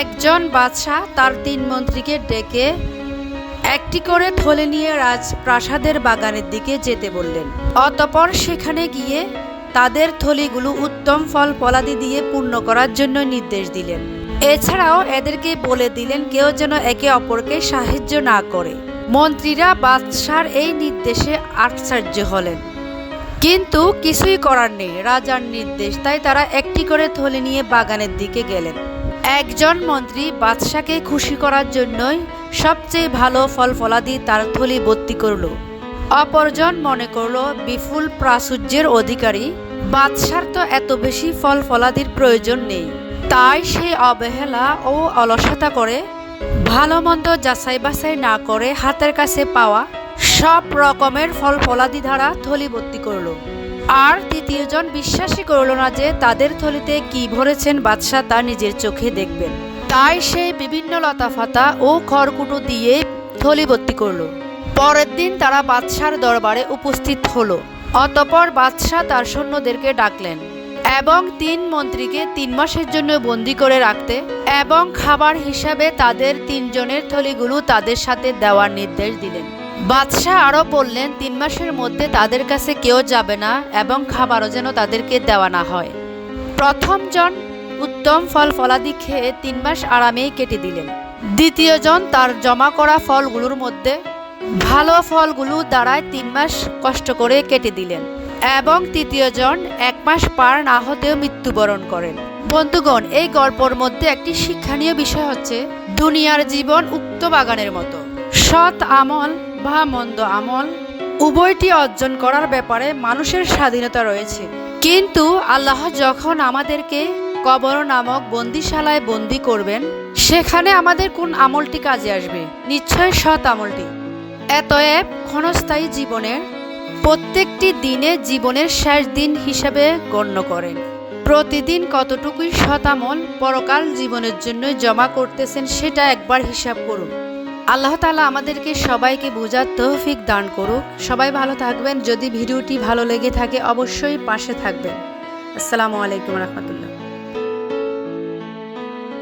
একজন বাদশাহ তার তিন মন্ত্রীকে ডেকে একটি করে থলে নিয়ে রাজপ্রাসাদের বাগানের দিকে যেতে বললেন। অতপর সেখানে গিয়ে তাদের থলিগুলো উত্তম ফল ফলাদি দিয়ে পূর্ণ করার জন্য নির্দেশ দিলেন। এছাড়াও এদেরকে বলে দিলেন, কেউ যেন একে অপরকে সাহায্য না করে। মন্ত্রীরা বাদশার এই নির্দেশে আশ্চর্য হলেন। কিন্তু কিছুই করার নেই, রাজার নির্দেশ। তাই তারা একটি করে থলে নিয়ে বাগানের দিকে গেলেন। একজন মন্ত্রী বাদশাকে খুশি করার জন্যই সবচেয়ে ভালো ফল ফলাদি তার থলি ভর্তি করল। অপরজন মনে করল, বিপুল প্রাচুর্যের অধিকারী, বাদশার তো এত বেশি ফল ফলাদির প্রয়োজন নেই। তাই সে অবহেলা ও অলসতা করে ভালো মন্দ যাচাই বাছাই না করে হাতের কাছে পাওয়া সব রকমের ফল ফলাদি দ্বারা থলি ভর্তি করল। আর তৃতীয়জন বিশ্বাসই করল না যে তাদের থলিতে কি ভরেছেন বাদশাহ তা নিজের চোখে দেখবেন। তাই সে বিভিন্ন লতাফাতা ও খড়কুটো দিয়ে থলি ভর্তি করল। পরের দিন তারা বাদশার দরবারে উপস্থিত হলো। অতপর বাদশাহ তার সৈন্যদেরকে ডাকলেন এবং তিন মন্ত্রীকে তিন মাসের জন্য বন্দি করে রাখতে এবং খাবার হিসাবে তাদের তিনজনের থলিগুলো তাদের সাথে দেওয়ার নির্দেশ দিলেন। বাদশাহ আরও বললেন, তিন মাসের মধ্যে তাদের কাছে কেউ যাবে না এবং খাবারও যেন তাদেরকে দেওয়া না হয়। প্রথমজন উত্তম ফল ফলাদি খেয়ে তিন মাস আরামেই কেটে দিলেন। দ্বিতীয়জন তার জমা করা ফলগুলোর মধ্যে ভালো ফলগুলো দ্বারায় তিন মাস কষ্ট করে কেটে দিলেন এবং তৃতীয়জন এক মাস পার না হতেও মৃত্যুবরণ করেন। বন্ধুগণ, এই গল্পর মধ্যে একটি শিক্ষণীয় বিষয় হচ্ছে, দুনিয়ার জীবন উক্ত বাগানের মতো। সৎ আমল বা মন্দ আমল উভয়টি অর্জন করার ব্যাপারে মানুষের স্বাধীনতা রয়েছে। কিন্তু আল্লাহ যখন আমাদেরকে কবর নামক বন্দিশালায় বন্দি করবেন, সেখানে আমাদের কোন আমলটি কাজে আসবে? নিশ্চয় সৎ আমলটি। এতএব ক্ষণস্থায়ী জীবনের প্রত্যেকটি দিনে জীবনের শেষ দিন হিসেবে গণ্য করেন। প্রতিদিন কতটুকুই শতামল পরকাল জীবনের জন্য জমা করতেছেন সেটা একবার হিসাব করুন। আল্লাহ তালা আমাদেরকে সবাইকে বোঝার তৌফিক দান করুক। সবাই ভালো থাকবেন। যদি ভিডিওটি ভালো লেগে থাকে, অবশ্যই পাশে থাকবেন। আসসালামু আলাইকুম রহমতুল্লাহ।